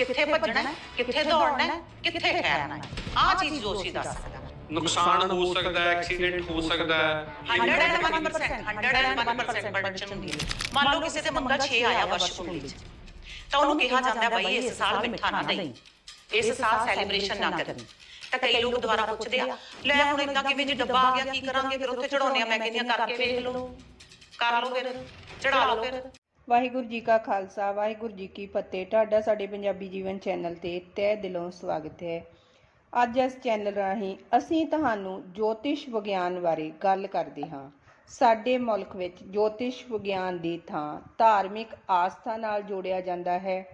ਕਿੱਥੇ ਭੱਜਣਾ ਹੈ, ਕਿੱਥੇ ਦੌੜਨਾ ਹੈ, ਕਿੱਥੇ ਠਹਿਰਨਾ ਹੈ। ਆਹ ਚੀਜ਼ ਜੋਸ਼ੀ ਦੱਸ ਸਕਦਾ ਨੁਕਸਾਨ ਹੋ ਸਕਦਾ ਹੈ ਐਕਸੀਡੈਂਟ ਹੋ ਸਕਦਾ ਹੈ। 101% 101% ਪ੍ਰੋਡਕਸ਼ਨ ਹੁੰਦੀ ਹੈ। ਮੰਨ ਲਓ ਕਿਸੇ ਦੇ ਮੰਗਾ 6 ਆਇਆ ਵਰਸ਼ ਕੁੰਡਲੀ ਚ ਤਾਂ ਉਹਨੂੰ ਕਿਹਾ ਜਾਂਦਾ ਹੈ ਬਈ ਇਸ ਸਾਲ ਮਿੱਠਾ ਨਾ ਦੇਈ। ਇਸ ਸਾਲ ਸੈਲੀਬ੍ਰੇਸ਼ਨ ਨਾ ਕਰੀ। ਤਾਂ ਕਈ ਲੋਕ ਦੁਬਾਰਾ ਪੁੱਛਦੇ ਆ ਲੈ ਹੁਣ ਇਦਾਂ ਕਿਵੇਂ ਜੀ ਡੱਬਾ ਆ ਗਿਆ ਕੀ ਕਰਾਂਗੇ ਫਿਰ ਉੱਥੇ ਚੜਾਉਣੇ ਆ ਮੈਂ ਕਹਿੰਦੀ ਹਾਂ ਕਰਕੇ ਵੇਖ ਲਓ ਕਰ ਲਓ ਫਿਰ ਚੜਾ ਲਓ ਫਿਰ। ਵਾਹਿਗੁਰੂ ਜੀ ਕਾ ਖਾਲਸਾ, ਵਾਹਿਗੁਰੂ ਜੀ ਕੀ ਫਤਿਹ। ਤੁਹਾਡਾ ਸਾਡੇ ਪੰਜਾਬੀ ਜੀਵਨ ਚੈਨਲ ਤੇ ਤਹਿ ਦਿਲੋਂ ਸਵਾਗਤ ਹੈ। ਅੱਜ ਇਸ ਚੈਨਲ ਰਾਹੀਂ ਅਸੀਂ ਤੁਹਾਨੂੰ ਜੋਤਿਸ਼ ਵਿਗਿਆਨ ਬਾਰੇ ਗੱਲ ਕਰਦੇ ਹਾਂ। ਸਾਡੇ ਮੁਲਕ ਵਿੱਚ ਜੋਤਿਸ਼ ਵਿਗਿਆਨ ਦੀ ਥਾਂ ਧਾਰਮਿਕ ਆਸਥਾ ਨਾਲ ਜੋੜਿਆ ਜਾਂਦਾ ਹੈ।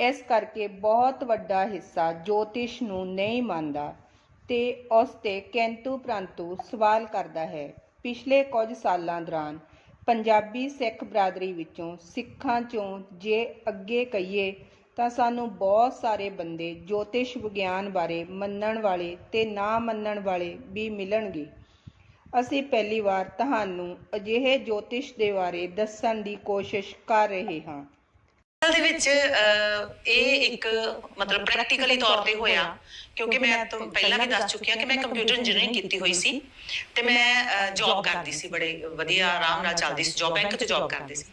ਇਸ ਕਰਕੇ ਬਹੁਤ ਵੱਡਾ ਹਿੱਸਾ ਜੋਤਿਸ਼ ਨੂੰ ਨਹੀਂ ਮੰਨਦਾ ਤੇ ਉਸ ਤੇ ਕੈਂਤੂ ਪ੍ਰੰਤੂ ਸਵਾਲ ਕਰਦਾ ਹੈ। ਪਿਛਲੇ ਕੁਝ ਸਾਲਾਂ ਦੌਰਾਨ ਪੰਜਾਬੀ ਸਿੱਖ ਬਰਾਦਰੀ ਵਿੱਚੋਂ ਸਿੱਖਾਂ ਚੋਂ ਜੇ ਅੱਗੇ ਕਹੀਏ ਤਾਂ ਸਾਨੂੰ ਬਹੁਤ ਸਾਰੇ ਬੰਦੇ ਜੋਤਿਸ਼ ਵਿਗਿਆਨ ਬਾਰੇ ਮੰਨਣ ਵਾਲੇ ਤੇ ਨਾ ਮੰਨਣ ਵਾਲੇ ਵੀ ਮਿਲਣਗੇ। ਅਸੀਂ ਪਹਿਲੀ ਵਾਰ ਤੁਹਾਨੂੰ ਅਜਿਹੇ ਜੋਤਿਸ਼ ਦੇ ਬਾਰੇ ਦੱਸਣ ਦੀ ਕੋਸ਼ਿਸ਼ ਕਰ ਰਹੇ ਹਾਂ। ਅਸਲ ਦੇ ਵਿੱਚ ਇਹ ਇੱਕ ਮਤਲਬ ਪ੍ਰੈਕਟੀਕਲੀ ਤੌਰ ਤੇ ਹੋਇਆ ਕਿਉਂਕਿ ਮੈਂ ਤੋਂ ਪਹਿਲਾਂ ਵੀ ਦੱਸ ਚੁੱਕੀ ਹਾਂ ਕਿ ਮੈਂ ਕੰਪਿਊਟਰ ਇੰਜੀਨੀਅਰਿੰਗ ਕੀਤੀ ਹੋਈ ਸੀ ਤੇ ਮੈਂ ਜੌਬ ਕਰਦੀ ਸੀ। ਬੜੇ ਵਧੀਆ ਆਰਾਮ ਨਾਲ ਚੱਲਦੀ ਸੀ। ਜੌਬ ਬੈਂਕ 'ਚ ਜੌਬ ਕਰਦੀ ਸੀ।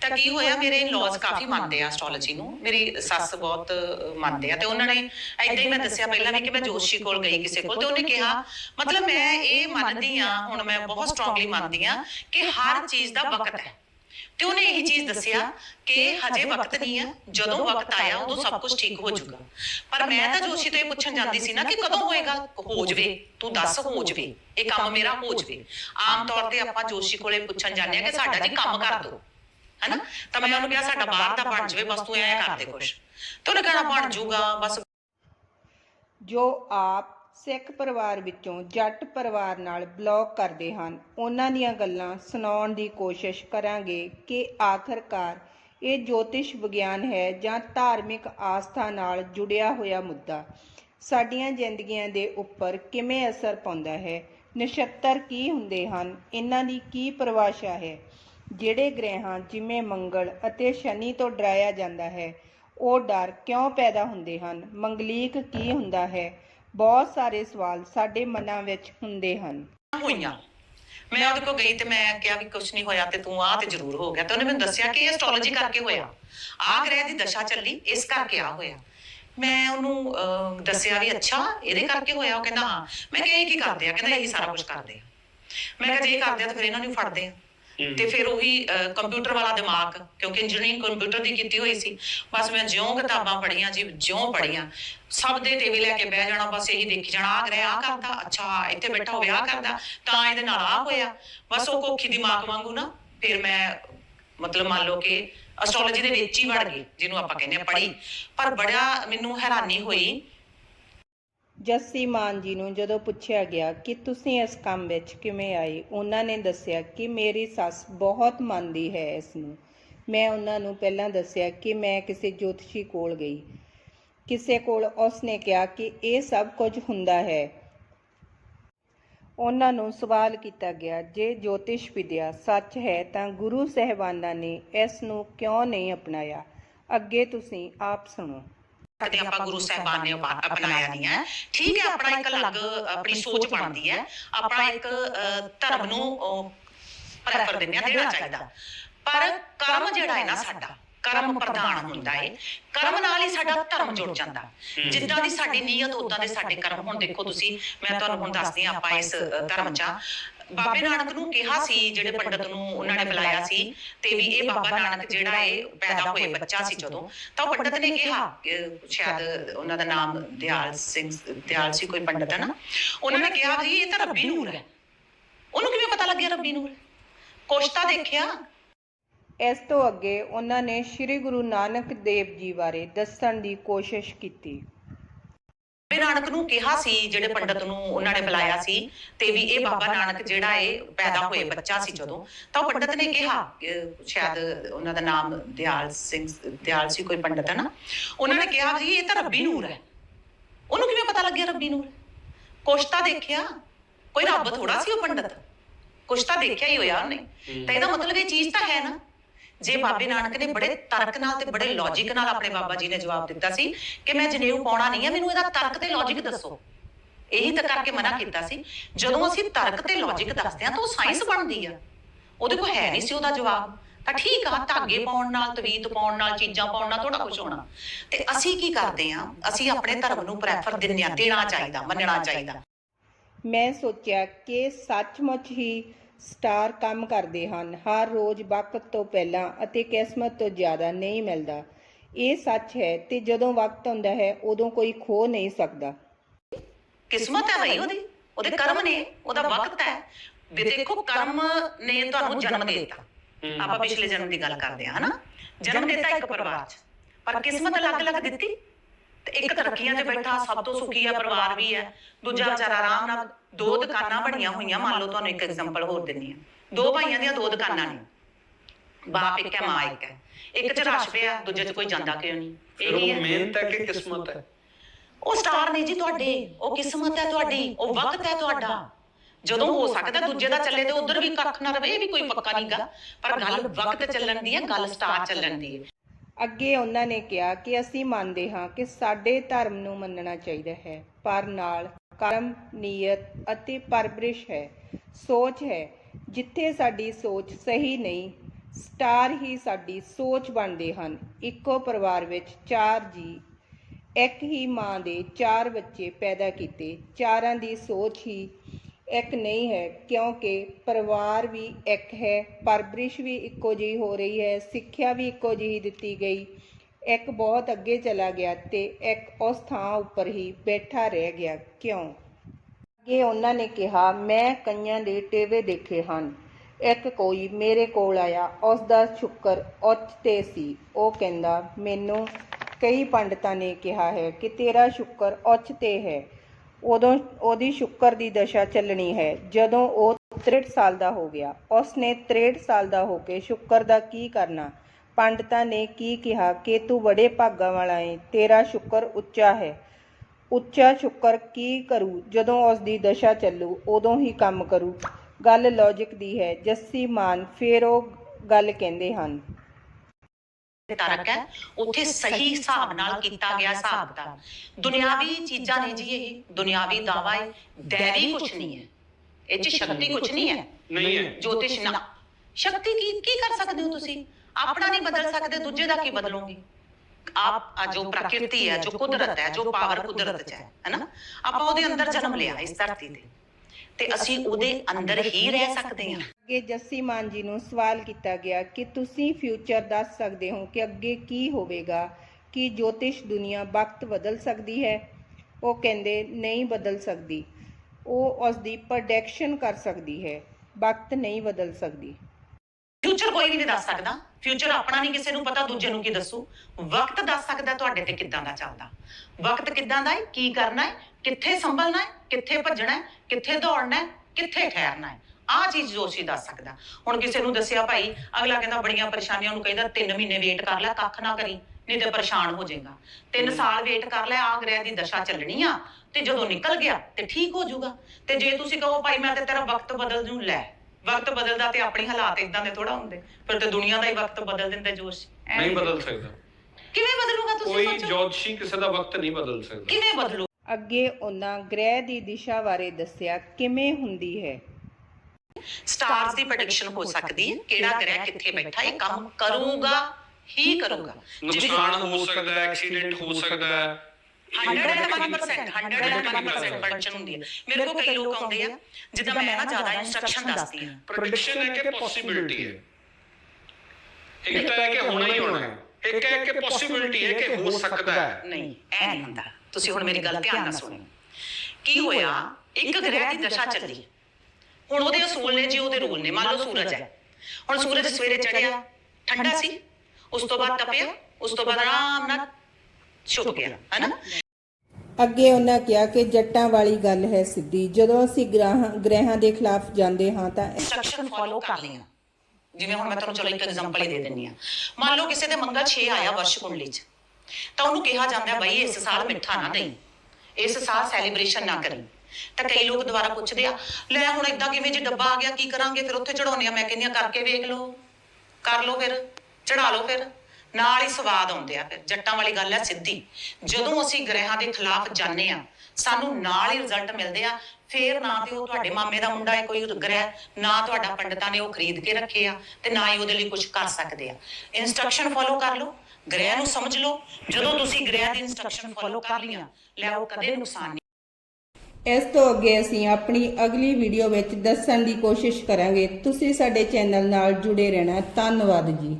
ਤਾਂ ਕੀ ਹੋਇਆ ਮੇਰੇ ਇਨ-ਲॉज ਕਾਫੀ ਮੰਨਦੇ ਆ ਐਸਟ੍ਰੋਲੋਜੀ ਨੂੰ। ਮੇਰੀ ਸੱਸ ਬਹੁਤ ਮੰਨਦੇ ਆ। ਤੇ ਉਹਨਾਂ ਨੇ ਐਦਾਂ ਹੀ ਮੈਂ ਦੱਸਿਆ ਪਹਿਲਾਂ ਵੀ ਕਿ ਮੈਂ ਜੋਸ਼ੀ ਕੋਲ ਗਈ ਕਿਸੇ ਕੋਲ ਤੇ ਉਹਨੇ ਕਿਹਾ ਮਤਲਬ ਮੈਂ ਇਹ ਮੰਨਦੀ ਆ ਹੁਣ ਮੈਂ ਬਹੁਤ ਸਟਰੋਂਗਲੀ ਮੰਨਦੀ ਆ ਕਿ ਹਰ ਚੀਜ਼ ਦਾ ਵਕਤ ਹੈ। ਤੇ ਉਹਨੇ ਇਹੀ ਚੀਜ਼ ਦੱਸਿਆ ਕਿ ਹਜੇ ਵਕਤ ਨਹੀਂ ਹੈ ਜਦੋਂ ਵਕਤ ਆਇਆ ਉਦੋਂ ਸਭ ਕੁਝ ਠੀਕ ਹੋ ਜਾਊਗਾ। ਪਰ ਮੈਂ ਤਾਂ ਜੋਸ਼ੀ ਤੋਂ ਇਹ ਪੁੱਛਣ ਜਾਂਦੀ ਸੀ ਨਾ ਕਿ ਕਦੋਂ ਹੋਏਗਾ? ਹੋ ਜਵੇ ਤੂੰ ਦੱਸ ਹੋ ਜਵੇ ਇਹ ਕੰਮ ਮੇਰਾ ਹੋ ਜਵੇ ਆਮ ਤੌਰ ਤੇ ਆਪਾਂ ਜੋਸ਼ੀ ਕੋਲੇ ਪੁੱਛਣ ਜਾਂਦੇ ਆ ਕਿ ਸਾਡਾ ਜੀ ਕੰਮ ਕਰ ਦੋ ਹੈਨਾ? ਤਾਂ ਮੈਂ ਉਹਨੂੰ ਕਿਹਾ ਸਾਡਾ ਬਾਹਰ ਦਾ ਬਣ ਜਵੇ ਬਸ ਤੂੰ ਐਂ ਕਰ ਦੇ ਕੁਛ। ਤੇ ਉਹਨੇ ਕਹਿਣਾ ਬਣ ਜਾਊਗਾ ਬਸ ਜੋ ਆਪ ਸਿੱਖ ਪਰਿਵਾਰ ਵਿੱਚੋਂ ਜੱਟ ਪਰਿਵਾਰ ਨਾਲ ਬਲੌਕ ਕਰਦੇ ਹਨ। ਉਹਨਾਂ ਦੀਆਂ ਗੱਲਾਂ ਸੁਣਾਉਣ ਦੀ ਕੋਸ਼ਿਸ਼ ਕਰਾਂਗੇ ਕਿ ਆਖਰਕਾਰ ਇਹ ਜੋਤਿਸ਼ ਵਿਗਿਆਨ ਹੈ ਜਾਂ ਧਾਰਮਿਕ ਆਸਥਾ ਨਾਲ ਜੁੜਿਆ ਹੋਇਆ ਮੁੱਦਾ। ਸਾਡੀਆਂ ਜ਼ਿੰਦਗੀਆਂ ਦੇ ਉੱਪਰ ਕਿਵੇਂ ਅਸਰ ਪਾਉਂਦਾ ਹੈ? ਨਛੱਤਰ ਕੀ ਹੁੰਦੇ ਹਨ? ਇਹਨਾਂ ਦੀ ਕੀ ਪਰਿਭਾਸ਼ਾ ਹੈ? ਜਿਹੜੇ ਗ੍ਰਹਿਾਂ ਜਿਵੇਂ ਮੰਗਲ ਅਤੇ ਸ਼ਨੀ ਤੋਂ ਡਰਾਇਆ ਜਾਂਦਾ ਹੈ, ਉਹ ਡਰ ਕਿਉਂ ਪੈਦਾ ਹੁੰਦੇ ਹਨ? ਮੰਗਲੀਕ ਕੀ ਹੁੰਦਾ ਹੈ? ਬਹੁਤ ਸਾਰੇ ਸਵਾਲ ਸਾਡੇ ਮਨਾਂ ਵਿੱਚ ਹੁੰਦੇ ਹਨ। ਹੋਈਆਂ। ਮੈਂ ਉਹਦੇ ਕੋਲ ਗਈ ਤੇ ਮੈਂ ਕਿਹਾ ਵੀ ਕੁਝ ਨਹੀਂ ਹੋਇਆ ਤੇ ਤੂੰ ਆ ਤੇ ਜ਼ਰੂਰ ਹੋ ਗਿਆ ਤੇ ਉਹਨੇ ਮੈਨੂੰ ਦੱਸਿਆ ਕਿ ਇਹ ਐਸਟ੍ਰੋਲੋਜੀ ਕਰਕੇ ਹੋਇਆ। ਆ ਗ੍ਰਹਿ ਦੀ ਦਸ਼ਾ ਚੱਲੀ ਇਸ ਕਰਕੇ ਆ ਹੋਇਆ। ਮੈਂ ਉਹਨੂੰ ਅਹ, ਦੱਸਿਆ ਵੀ ਅੱਛਾ ਇਹਦੇ ਕਰਕੇ ਹੋਇਆ। ਉਹ ਕਹਿੰਦਾ ਹਾਂ। ਮੈਂ ਕਿਹਾ ਇਹ ਕੀ ਕਰਦੇ ਆ? ਕਹਿੰਦਾ ਇਹ ਸਾਰਾ ਕੁਝ ਕਰਦੇ ਆ। ਮੈਂ ਕਿਹਾ ਜੇ ਇਹ ਕਰਦੇ ਆ ਤਾਂ ਫਿਰ ਇਹਨਾਂ ਨੂੰ ਵੀ ਫੜਦੇ ਆ। ਤੇ ਫਿਰ ਉਹੀ ਕੰਪਿਊਟਰ ਵਾਲਾ ਦਿਮਾਗ ਕਿਉਂਕਿ ਇੰਜੀਨੀਅਰਿੰਗ ਕੰਪਿਊਟਰ ਦੀ ਕੀਤੀ ਹੋਈ ਸੀ। ਬਸ ਮੈਂ ਜਿਉਂ ਕਿਤਾਬਾਂ ਪੜ੍ਹੀਆਂ ਜੀ ਜਿਉਂ ਪੜ੍ਹੀਆਂ। ਸਭ ਦੇ ਟੀਵੀ ਲੈ ਕੇ ਬਹਿ ਜਾਣਾ ਬਸ ਇਹੀ ਦੇਖੀ ਜਾਣਾ ਆ ਗ੍ਰਹਿ ਆ ਕਰਦਾ ਅੱਛਾ ਇੱਥੇ ਬੈਠਾ ਹੋਵੇ ਆ ਕਰਦਾ ਤਾਂ ਇਹਦੇ ਨਾਲ ਆ ਹੋਇਆ। ਬਸ ਉਹ ਕੋਖੀ ਦਿਮਾਗ ਵਾਂਗੂ ਨਾ ਫਿਰ ਮੈਂ ਮਤਲਬ ਮੰਨ ਲਓ ਕਿ ਐਸਟ੍ਰੋਲੋਜੀ ਦੇ ਵਿੱਚ ਹੀ ਵੜ ਗਈ ਜਿਹਨੂੰ ਆਪਾਂ ਕਹਿੰਦੇ ਆ ਪੜ੍ਹੀ। ਪਰ ਬੜਾ ਮੈਨੂੰ ਹੈਰਾਨੀ ਹੋਈ ਜੱਸੀ ਮਾਨ ਜੀ ਨੂੰ ਜਦੋਂ ਪੁੱਛਿਆ ਗਿਆ ਕਿ ਤੁਸੀਂ ਇਸ ਕੰਮ ਵਿੱਚ ਕਿਵੇਂ ਆਏ, ਉਹਨਾਂ ਨੇ ਦੱਸਿਆ ਕਿ ਮੇਰੀ ਸੱਸ ਬਹੁਤ ਮੰਨਦੀ ਹੈ ਇਸ ਨੂੰ। ਮੈਂ ਉਹਨਾਂ ਨੂੰ ਪਹਿਲਾਂ ਦੱਸਿਆ ਕਿ ਮੈਂ ਕਿਸੇ ਜੋਤਸ਼ੀ ਕੋਲ ਗਈ। ਕਿਸੇ ਕੋਲ ਉਸਨੇ ਕਿਹਾ ਕਿ ਇਹ ਸਭ ਕੁਝ ਹੁੰਦਾ ਹੈ। ਉਹਨਾਂ ਨੂੰ ਸਵਾਲ ਕੀਤਾ ਗਿਆ, ਜੇ ਜੋਤਿਸ਼ ਵਿਦਿਆ ਸੱਚ ਹੈ ਤਾਂ ਗੁਰੂ ਸਹਿਬਾਨਾਂ ਨੇ ਇਸ ਨੂੰ ਕਿਉਂ ਨਹੀਂ ਅਪਣਾਇਆ? ਅੱਗੇ ਤੁਸੀਂ ਆਪ ਸੁਣੋ। ਕਦੇ ਆਪਾਂ ਗੁਰੂ ਸਾਹਿਬਾਨ ਨੇ ਅਪਾ- ਅਪਣਾਇਆ ਨਹੀਂ ਹੈ। ਠੀਕ ਹੈ ਆਪਣਾ ਇੱਕ ਅਲੱਗ ਆਪਣੀ ਸੋਚ ਬਣਦੀ ਹੈ। ਆਪਣਾ ਇੱਕ ਧਰਮ ਨੂੰ ਪ੍ਰੈਫਰ ਦਿੰਦੇ ਆ ਦੇਣਾ ਚਾਹੀਦਾ। ਪਰ ਕਰਮ ਜਿਹੜਾ ਹੈ ਨਾ ਸਾਡਾ ਕਰਮ ਪ੍ਰਧਾਨ ਹੁੰਦਾ ਹੈ। ਕਰਮ ਨਾਲ ਹੀ ਸਾਡਾ ਧਰਮ ਜੁੜ ਜਾਂਦਾ। ਜਿੱਦਾਂ। ਦੀ ਸਾਡੀ ਨੀਅਤ ਉਦਾਂ ਦੇ ਸਾਡੇ ਕਰਮ ਹੁਣ ਦੇਖੋ ਤੁਸੀਂ ਮੈਂ ਤੁਹਾਨੂੰ ਹੁਣ ਦੱਸਦੀ ਹਾਂ ਆਪਾਂ ਇਸ ਅ, ਧਰਮ ਚ ਆ। ਬਾਬੇ ਨਾਨਕ ਨੂੰ ਕਿਹਾ ਸੀ ਜਿਹੜੇ ਪੰਡਤ ਨੂੰ ਉਹਨਾਂ ਨੇ ਬੁਲਾਇਆ ਸੀ ਤੇ ਵੀ ਇਹ ਬਾਬਾ ਨਾਨਕ ਜਿਹੜਾ ਇਹ ਪੈਦਾ ਹੋਏ ਬੱਚਾ ਸੀ ਜਦੋਂ ਤਾਂ ਉਹ ਪੰਡਤ ਨੇ ਕਿਹਾ ਕਿ ਸ਼ਾਇਦ ਉਹਨਾਂ ਦਾ ਨਾਮ ਦਿਆਲ ਸਿੰਘ ਦਿਆਲ ਸੀ ਕੋਈ ਪੰਡਤ ਹੈ ਨਾ? ਉਹਨਾਂ ਨੇ ਕਿਹਾ ਜੀ ਇਹ ਤਾਂ ਰੱਬੀ ਨੂਰ ਹੈ। ਉਹਨੂੰ ਕਿਵੇਂ ਪਤਾ ਲੱਗਿਆ ਰੱਬੀ ਨੂਰ? ਕੁਛ ਤਾਂ ਦੇਖਿਆ। ਇਸ ਤੋਂ ਅੱਗੇ ਉਹਨਾਂ ਨੇ ਸ੍ਰੀ ਗੁਰੂ ਨਾਨਕ ਦੇਵ ਜੀ ਬਾਰੇ ਦੱਸਣ ਦੀ ਕੋਸ਼ਿਸ਼ ਕੀਤੀ। ਬਾਬੇ ਨਾਨਕ ਨੂੰ ਕਿਹਾ ਸੀ, ਜਿਹੜੇ ਪੰਡਤ ਨੂੰ ਉਹਨਾਂ ਨੇ ਬੁਲਾਇਆ ਸੀ ਤੇ ਵੀ ਇਹ ਬਾਬਾ ਨਾਨਕ ਜਿਹੜਾ ਇਹ ਪੈਦਾ ਹੋਏ ਬੱਚਾ ਸੀ ਜਦੋਂ, ਤਾਂ ਉਹ ਪੰਡਤ ਨੇ ਕਿਹਾ ਸ਼ਾਇਦ ਉਹਨਾਂ ਦਾ ਨਾਮ ਦਿਆਲ ਸਿੰਘ, ਦਿਆਲ ਸੀ ਕੋਈ ਪੰਡਤ ਹੈ ਨਾ ਉਹਨਾਂ ਨੇ ਕਿਹਾ ਜੀ, ਇਹ ਤਾਂ ਰੱਬੀ ਨੂਰ ਹੈ। ਉਹਨੂੰ ਕਿਵੇਂ ਪਤਾ ਲੱਗਿਆ ਰੱਬੀ ਨੂਰ? ਹੈ? ਕੁਛ ਤਾਂ ਦੇਖਿਆ, ਕੋਈ ਰੱਬ ਥੋੜਾ ਸੀ ਉਹ ਪੰਡਤ? ਕੁਛ ਤਾਂ ਦੇਖਿਆ ਹੀ ਹੋਇਆ ਉਹਨੇ। ਤਾਂ ਇਹਦਾ ਮਤਲਬ ਇਹ ਚੀਜ਼ ਤਾਂ ਹੈ ਨਾ। ਜੇ ਬਾਬੇ ਨਾਨਕ ਨੇ ਬੜੇ ਤਰਕ ਨਾਲ ਤੇ ਬੜੇ ਲੌਜੀਕ ਨਾਲ ਆਪਣੇ ਬਾਬਾ ਜੀ ਨੇ ਜਵਾਬ ਦਿੱਤਾ ਸੀ ਕਿ ਮੈਂ ਜਨੇਊ ਪਾਉਣਾ ਨਹੀਂ ਹੈ ਮੈਨੂੰ ਇਹਦਾ ਤਰਕ ਤੇ ਲੌਜੀਕ ਦੱਸੋ। ਇਹੀ ਤਾਂ ਕਰਕੇ ਮਨਾ ਕੀਤਾ ਸੀ। ਜਦੋਂ ਅਸੀਂ ਤਰਕ ਤੇ ਲੌਜੀਕ ਦੱਸਦੇ ਹਾਂ ਤਾਂ ਉਹ ਸਾਇੰਸ ਬਣਦੀ ਆ। ਉਹਦੇ ਕੋਲ ਹੈ ਨਹੀਂ ਸੀ ਉਹਦਾ ਜਵਾਬ। ਤਾਂ ਠੀਕ ਆ ਧਾਗੇ ਪਾਉਣ ਨਾਲ ਤਵੀਤ ਪਾਉਣ ਨਾਲ ਚੀਜ਼ਾਂ ਪਾਉਣ ਨਾਲ ਥੋੜਾ ਕੁਝ ਹੋਣਾ। ਤੇ ਅਸੀਂ ਕੀ ਕਰਦੇ ਆ ਅਸੀਂ ਆਪਣੇ ਧਰਮ ਨੂੰ ਪ੍ਰੈਫਰ ਦਿੰਦੇ ਆ ਦੇਣਾ ਚਾਹੀਦਾ ਮੰਨਣਾ ਚਾਹੀਦਾ। ਮੈਂ ਸੋਚਿਆ ਕਿ ਸੱਚਮੁੱਚ ਹੀ ਸਟਾਰ ਕੰਮ ਕਰਦੇ ਹਨ। ਹਰ ਰੋਜ਼ ਵਕਤ ਤੋਂ ਪਹਿਲਾਂ ਅਤੇ ਕਿਸਮਤ ਤੋਂ ਜ਼ਿਆਦਾ ਨਹੀਂ ਮਿਲਦਾ। ਇਹ ਸੱਚ ਹੈ ਤੇ ਜਦੋਂ ਵਕਤ ਹੁੰਦਾ ਹੈ ਉਦੋਂ ਕੋਈ ਖੋ ਨਹੀਂ ਸਕਦਾ। ਕਿਸਮਤ ਹੈ ਭਈ ਉਹਦੀ? ਉਹਦੇ ਕਰਮ ਨੇ ਉਹਦਾ ਵਕਤ ਹੈ। ਵੀ ਦੇਖੋ ਕਰਮ ਨੇ ਤੁਹਾਨੂੰ ਜਨਮ ਦੇ ਦਿੱਤਾ। ਆਪਾਂ ਪਿਛਲੇ ਜਨਮ ਦੀ ਗੱਲ ਕਰਦੇ ਹਾਂ ਹਨਾ? ਜਨਮ ਦਿੱਤਾ ਇੱਕ ਪਰਿਵਾਰ 'ਚ। ਪਰ ਕਿਸਮਤ ਅਲੱਗ-ਅਲੱਗ ਦਿੱਤੀ? ਤੇ ਇੱਕ ਤਰੱਕੀਆਂ 'ਤੇ ਬੈਠਾ ਸਭ ਤੋਂ ਸੁਖੀ ਆ ਪਰਿਵਾਰ ਵੀ ਹੈ। ਦੂਜਾ ਵਿਚਾਰਾ ਆਰਾਮ ਨਾਲ ਦੋ ਦੁਕਾਨਾਂ ਬਣੀਆਂ ਹੋਈਆਂ ਮੰਨ ਲਓ ਤੁਹਾਨੂੰ ਇੱਕ ਐਗਜ਼ਾਮਪਲ ਹੋਰ ਦਿੰਨੀ ਆ ਦੋ ਭਾਈਆਂ ਦੀਆਂ ਦੋ ਦੁਕਾਨਾਂ ਨੇ। ਬਾਪ ਇੱਕ ਹੈ ਮਾਂ ਇੱਕ ਹੈ। ਇੱਕ 'ਚ ਰਸ਼ ਪਿਆ ਦੂਜੇ 'ਚ ਕੋਈ ਜਾਂਦਾ ਕਿਉਂ ਨਹੀਂ? ਫਿਰ ਇਹੀ ਉਹ ਹੈ? ਮਿਹਨਤ ਹੈ ਕਿ ਕਿਸਮਤ ਹੈ? ਉਹ ਸਟਾਰ ਨੇ ਜੀ ਤੁਹਾਡੇ ਉਹ ਕਿਸਮਤ ਹੈ ਤੁਹਾਡੀ ਉਹ ਵਕਤ ਹੈ ਤੁਹਾਡਾ। ਜਦੋਂ ਹੋ ਸਕਦਾ ਦੂਜੇ ਦਾ ਚੱਲੇ ਤੇ ਉਧਰ ਵੀ ਕੱਖ ਨਾ ਰਵੇ ਇਹ ਵੀ ਕੋਈ ਪੱਕਾ ਨਹੀਂਗਾ ਪਰ ਗੱਲ ਵਕਤ ਚੱਲਣ ਦੀ ਹੈ ਗੱਲ ਸਟਾਰ ਚੱਲਣ ਦੀ ਹੈ। ਅੱਗੇ ਉਹਨਾਂ ਨੇ ਕਿਹਾ ਕਿ ਅਸੀਂ ਮੰਨਦੇ ਹਾਂ ਕਿ ਸਾਡੇ ਧਰਮ ਨੂੰ ਮੰਨਣਾ ਚਾਹੀਦਾ ਹੈ, ਪਰ ਨਾਲ ਕਰਮ, ਨੀਅਤ ਅਤੇ ਪਰਵਰਿਸ਼ ਹੈ। ਸੋਚ ਹੈ, ਜਿੱਥੇ ਸਾਡੀ ਸੋਚ ਸਹੀ ਨਹੀਂ, ਸਟਾਰ ਹੀ ਸਾਡੀ ਸੋਚ ਬਣਦੇ ਹਨ। ਇੱਕੋ ਪਰਿਵਾਰ ਵਿੱਚ ਚਾਰ ਜੀ, ਇੱਕ ਹੀ ਮਾਂ ਦੇ ਚਾਰ ਬੱਚੇ ਪੈਦਾ ਕੀਤੇ। ਚਾਰਾਂ ਦੀ ਸੋਚ ਹੀ ਇੱਕ ਨਹੀਂ ਹੈ, ਕਿਉਂਕਿ ਪਰਿਵਾਰ ਵੀ ਇੱਕ ਹੈ, ਪਰਵਰਿਸ਼ ਵੀ ਇੱਕੋ ਜਿਹੀ ਹੋ ਰਹੀ ਹੈ, ਸਿੱਖਿਆ ਵੀ ਇੱਕੋ ਜਿਹੀ ਦਿੱਤੀ ਗਈ। ਇੱਕ ਬਹੁਤ ਅੱਗੇ ਚਲਾ ਗਿਆ ਤੇ ਇੱਕ ਉਸ ਥਾਂ ਉੱਪਰ ਹੀ ਬੈਠਾ ਰਹਿ ਗਿਆ। ਕਿਉਂ? ਅੱਗੇ ਉਹਨਾਂ ਨੇ ਕਿਹਾ, ਮੈਂ ਕਈਆਂ ਦੇ ਟੇਵੇ ਦੇਖੇ ਹਨ। ਇੱਕ ਕੋਈ ਮੇਰੇ ਕੋਲ ਆਇਆ, ਉਸ ਦਾ ਸ਼ੁਕਰ ਉੱਚ ਤੇ ਸੀ। ਉਹ ਕਹਿੰਦਾ, ਮੈਨੂੰ ਕਈ ਪੰਡਤਾਂ ਨੇ ਕਿਹਾ ਹੈ ਕਿ ਤੇਰਾ ਸ਼ੁਕਰ ਉੱਚ ਤੇ ਹੈ। ਉਦੋਂ ਉਹਦੀ ਸ਼ੁੱਕਰ ਦੀ ਦਸ਼ਾ ਚੱਲਣੀ ਹੈ। ਜਦੋਂ ਉਹ 63 ਸਾਲ ਦਾ ਹੋ ਗਿਆ, ਉਸਨੇ 63 ਸਾਲ ਦਾ ਹੋ ਕੇ ਸ਼ੁੱਕਰ ਦਾ ਕੀ ਕਰਨਾ? ਪੰਡਤਾਂ ਨੇ ਕੀ ਕਿਹਾ ਕਿ ਤੂੰ ਬੜੇ ਭਾਗਾਂ ਵਾਲਾ ਏ, ਤੇਰਾ ਸ਼ੁੱਕਰ ਉੱਚਾ ਹੈ। ਉੱਚਾ ਸ਼ੁੱਕਰ ਕੀ ਕਰੂ ਜਦੋਂ ਉਸ ਦੀ ਦਸ਼ਾ ਚੱਲੂ, ਉਦੋਂ ਹੀ ਕੰਮ ਕਰੂ। ਗੱਲ ਲੌਜਿਕ ਦੀ ਹੈ। ਜੱਸੀ ਮਾਨ ਫੇਰ ਉਹ ਗੱਲ ਕਹਿੰਦੇ ਹਨ। ਤਰਕ ਹੈ ਉੱਥੇ ਸਹੀ ਹਿਸਾਬ ਨਾਲ ਕੀਤਾ ਗਿਆ ਹਿਸਾਬ ਦਾ ਦੁਨਿਆਵੀ ਚੀਜ਼ਾਂ ਨੇ ਜੀ ਇਹ ਦੁਨਿਆਵੀ ਦਾਵਾ ਹੈ ਦੈਵੀ ਕੁਝ ਨਹੀਂ ਹੈ। ਇਹ ਚ ਸ਼ਕਤੀ ਕੁਝ ਨਹੀਂ ਹੈ। ਨਹੀਂ ਹੈ। ਜੋਤਿਸ਼ ਨਾ। ਸ਼ਕਤੀ ਕੀ ਕੀ ਕਰ ਸਕਦੇ ਹੋ ਤੁਸੀਂ? ਆਪਣਾ ਨਹੀਂ ਬਦਲ ਸਕਦੇ ਦੂਜੇ ਦਾ ਕੀ ਬਦਲੋਗੇ? ਆਪ ਆ ਜੋ ਪ੍ਰਕਿਰਤੀ ਹੈ ਜੋ ਕੁਦਰਤ ਹੈ ਜੋ ਪਾਵਰ ਕੁਦਰਤ 'ਚ ਹੈ ਹੈਨਾ ਆਪਾਂ ਉਹਦੇ ਅੰਦਰ ਜਨਮ ਲਿਆ ਇਸ ਧਰਤੀ ਤੇ। ਤੇ। ਅਸੀਂ ਉਹਦੇ ਅੰਦਰ ਹੀ ਰਹਿ ਸਕਦੇ ਹਾਂ। ਅੱਗੇ ਜੱਸੀ ਮਾਨ ਜੀ ਨੂੰ ਸਵਾਲ ਕੀਤਾ ਗਿਆ ਕਿ ਤੁਸੀਂ ਫਿਊਚਰ ਦੱਸ ਸਕਦੇ ਹੋ ਕਿ ਅੱਗੇ ਕੀ ਹੋਵੇਗਾ, ਕੀ ਜੋਤਿਸ਼ ਦੁਨੀਆ ਵਕਤ ਬਦਲ ਸਕਦੀ ਹੈ? ਉਹ ਕਹਿੰਦੇ, ਨਹੀਂ ਬਦਲ ਸਕਦੀ। ਉਹ ਉਸ ਦੀ ਪ੍ਰੋਡਕਸ਼ਨ ਕਰ ਸਕਦੀ ਹੈ, ਵਕਤ ਨਹੀਂ ਬਦਲ ਸਕਦੀ। ਫਿਊਚਰ ਕੋਈ ਵੀ ਨਹੀਂ ਦੱਸ ਸਕਦਾ। ਫਿਊਚਰ ਆਪਣਾ ਨਹੀਂ, ਕਿਸੇ ਨੂੰ ਪਤਾ, ਦੂਜੇ ਨੂੰ ਕੀ ਦੱਸੂ? ਵਕਤ ਦੱਸ ਸਕਦਾ ਤੁਹਾਡੇ ਤੇ ਕਿੱਦਾਂ ਦਾ ਚੱਲਦਾ? ਵਕਤ ਕਿੱਦਾਂ ਦਾ ਹੈ, ਕੀ ਕਰਨਾ ਹੈ, ਕਿੱਥੇ ਸੰਭਲਣਾ ਹੈ, ਕਿੱਥੇ ਭੱਜਣਾ ਹੈ, ਕਿੱਥੇ ਦੌੜਨਾ ਹੈ, ਕਿੱਥੇ ਠਹਿਰਨਾ ਹੈ? ਆਹ ਚੀਜ਼ ਜੋਸ਼ੀ ਦੱਸ ਸਕਦਾ। ਹੁਣ ਕਿਸੇ ਨੂੰ ਦੱਸਿਆ ਭਾਈ ਅਗਲਾ ਕਹਿੰਦਾ ਬੜੀਆਂ ਪਰੇਸ਼ਾਨੀਆਂ ਨੂੰ ਕਹਿੰਦਾ 3 ਮਹੀਨੇ ਵੇਟ ਕਰ ਲੈ ਕੱਖ ਨਾ ਕਰੀ ਨਹੀਂ ਤੇ ਪਰੇਸ਼ਾਨ ਹੋ ਜਾਏਗਾ। 3 ਸਾਲ ਵੇਟ ਕਰ ਲੈ ਆ ਗ੍ਰਹਿ ਦੀ ਦਸ਼ਾ ਚੱਲਣੀ ਆ ਤੇ ਜਦੋਂ ਨਿਕਲ ਗਿਆ ਤੇ ਠੀਕ ਹੋ ਜਾਊਗਾ। ਤੇ ਜੇ ਤੁਸੀਂ ਕਹੋ ਭਾਈ ਮੈਂ ਤੇ ਤੇਰਾ ਵਕਤ ਬਦਲ ਦੂੰ ਲੈ ਵਕਤ ਬਦਲਦਾ ਤੇ ਆਪਣੇ ਹਾਲਾਤ ਇਦਾਂ ਦੇ ਥੋੜਾ ਹੁੰਦੇ ਫਿਰ ਤੇ ਦੁਨੀਆ ਦਾ ਹੀ ਵਕਤ ਬਦਲ ਦਿੰਦੇ ਜੋਸ਼ ਨਹੀਂ ਬਦਲ ਸਕਦਾ। ਕਿਵੇਂ ਬਦਲੂਗਾ ਤੁਸੀਂ ਕੋਈ ਜੋਤਸ਼ੀ ਕਿਸੇ ਦਾ ਵਕਤ ਨਹੀਂ ਬਦਲ ਸਕਦਾ। ਕਿਵੇਂ ਬਦਲੂ? ਅੱਗੇ ਉਹਨਾਂ ਗ੍ਰਹਿ ਦੀ ਦਿਸ਼ਾ ਬਾਰੇ ਦੱਸਿਆ ਕਿਵੇਂ ਹੁੰਦੀ ਹੈ? ਸਟਾਰਸ ਦੀ ਪ੍ਰੈਡਿਕਸ਼ਨ ਹੋ ਸਕਦੀ ਹੈ ਕਿਹੜਾ ਗ੍ਰਹਿ ਕਿੱਥੇ ਬੈਠਾ ਇਹ ਕੰਮ ਕਰੂਗਾ ਹੀ ਕਰੂਗਾ। ਨੁਕਸਾਨ ਹੋ ਸਕਦਾ ਹੈ ਐਕਸੀਡੈਂਟ ਹੋ ਸਕਦਾ ਹੈ। 101% 101% ਪ੍ਰੈਡਿਕਸ਼ਨ ਹੁੰਦੀ ਹੈ। ਮੇਰੇ ਕੋਲ ਕਈ ਲੋਕ ਆਉਂਦੇ ਆ ਜਿੱਦਾਂ ਮੈਂ ਨਾ ਜ਼ਿਆਦਾ ਇਨਸਟਰਕਸ਼ਨ ਦੱਸਦੀ ਹਾਂ। ਪ੍ਰੈਡਿਕਸ਼ਨ ਹੈ ਕਿ ਪੋਸਿਬਿਲਿਟੀ ਹੈ ਇੱਕ ਤਾਂ ਹੈ ਕਿ ਹੋਣਾ ਹੀ ਹੋਣਾ ਹੈ। ਇੱਕ ਹੈ ਕਿ ਪੋਸਿਬਿਲਿਟੀ ਹੈ ਕਿ ਹੋ ਸਕਦਾ ਹੈ। ਨਹੀਂ ਐ ਨਹੀਂ ਹੁੰਦਾ। ਤੁਸੀਂ ਹੁਣ ਮੇਰੀ ਗੱਲ ਧਿਆਨ ਨਾਲ ਸੁਣੋ। ਕੀ ਹੋਇਆ? ਇੱਕ ਗ੍ਰਹਿ ਦੀ ਦਸ਼ਾ ਚੱਲੀ। ਹੁਣ ਉਹਦੇ ਅਸੂਲ ਨੇ ਜੀ ਉਹਦੇ ਰੂਲ ਨੇ ਮੰਨ ਲਓ ਸੂਰਜ ਹੈ। ਹੁਣ ਸੂਰਜ ਸਵੇਰੇ ਚੜਿਆ ਠੰਡਾ ਸੀ ਉਸ ਤੋਂ ਬਾਅਦ ਤਪਿਆ ਉਸ ਤੋਂ ਬਾਅਦ ਆਰਾਮ ਨਾਲ ਛੁਪ ਗਿਆ ਹੈਨਾ? ਅੱਗੇ ਉਹਨਾਂ ਕਿਹਾ ਕਿ ਜੱਟਾਂ ਵਾਲੀ ਗੱਲ ਹੈ ਸਿੱਧੀ ਜਦੋਂ ਅਸੀਂ ਗ੍ਰਹਾਂ ਗ੍ਰਹਿਾਂ ਦੇ ਖਿਲਾਫ ਜਾਂਦੇ ਹਾਂ ਤਾਂ ਇਨਸਟਰਕਸ਼ਨ ਫੋਲੋ ਕਰ ਲਈਆਂ। ਜਿਵੇਂ ਹੁਣ ਮੈਂ ਤੁਹਾਨੂੰ ਚਲੋ ਇੱਕ ਐਗਜ਼ਾਮਪਲ ਹੀ ਦੇ ਦਿੰਨੀ ਆ ਮੰਨ ਲਓ ਕਿਸੇ ਦੇ ਮੰਗਾ 6 ਆਇਆ ਵਰਸ਼ ਕੁੰਡਲੀ 'ਚ। ਤਾਂ ਉਹਨੂੰ ਕਿਹਾ ਜਾਂਦਾ ਹੈ, ਬਈ ਇਸ ਸਾਲ ਮਿੱਠਾ ਨਾ ਦੇਈ। ਇਸ ਸਾਲ ਸੈਲੀਬ੍ਰੇਸ਼ਨ ਨਾ ਕਰੀ। ਤਾਂ ਕਈ ਲੋਕ ਦੁਬਾਰਾ ਪੁੱਛਦੇ ਆ, ਲੈ ਹੁਣ ਇਦਾਂ ਕਿਵੇਂ ਜੇ ਡੱਬਾ ਆ ਗਿਆ, ਕੀ ਕਰਾਂਗੇ? ਫਿਰ ਉੱਥੇ ਚੜਾਉਣੇ ਆ। ਮੈਂ ਕਹਿੰਦੀ ਆ ਕਰਕੇ ਵੇਖ ਲਓ। ਕਰ ਲਓ ਫਿਰ ਚੜਾ ਲਓ ਫਿਰ। ਨਾਲ ਹੀ ਸਵਾਦ ਆਉਂਦੇ ਆ ਫਿਰ। ਜੱਟਾਂ ਵਾਲੀ ਗੱਲ ਹੈ ਸਿੱਧੀ। ਜਦੋਂ ਅਸੀਂ ਗ੍ਰਹਿਾਂ ਦੇ ਖਿਲਾਫ ਜਾਂਦੇ ਆ, ਸਾਨੂੰ ਨਾਲ ਹੀ ਰਿਜ਼ਲਟ ਮਿਲਦੇ ਆ। ਫੇਰ ਨਾ ਤੇ ਉਹ ਤੁਹਾਡੇ ਮਾਮੇ ਦਾ ਮੁੰਡਾ ਹੈ, ਕੋਈ ਗ੍ਰਹਿ, ਨਾ ਤੁਹਾਡਾ ਪੰਡਤਾਂ ਨੇ ਉਹ ਖਰੀਦ ਕੇ ਰੱਖੇ ਆ ਤੇ ਨਾ ਹੀ ਉਹਦੇ ਲਈ ਕੁਝ ਕਰ ਸਕਦੇ ਆ। ਇਨਸਟਰਕਸ਼ਨ ਫੋਲੋ ਕਰ ਲਓ। ਗ੍ਰਹਿ ਨੂੰ ਸਮਝ ਲਓ। ਜਦੋਂ ਤੁਸੀਂ ਗ੍ਰਹਿ ਦੀ ਇਨਸਟਰਕਸ਼ਨ ਫੋਲੋ ਕਰ ਲਈਆਂ, ਲੈ ਉਹ ਕਦੇ ਨੁਕਸਾਨ ਨਹੀਂ ਇਸ ਤੋਂ ਅੱਗੇ ਅਸੀਂ ਆਪਣੀ ਅਗਲੀ ਵੀਡੀਓ ਵਿੱਚ ਦੱਸਣ ਦੀ ਕੋਸ਼ਿਸ਼ ਕਰਾਂਗੇ। ਤੁਸੀਂ ਸਾਡੇ ਚੈਨਲ ਨਾਲ ਜੁੜੇ ਰਹਿਣਾ ਧੰਨਵਾਦ ਜੀ।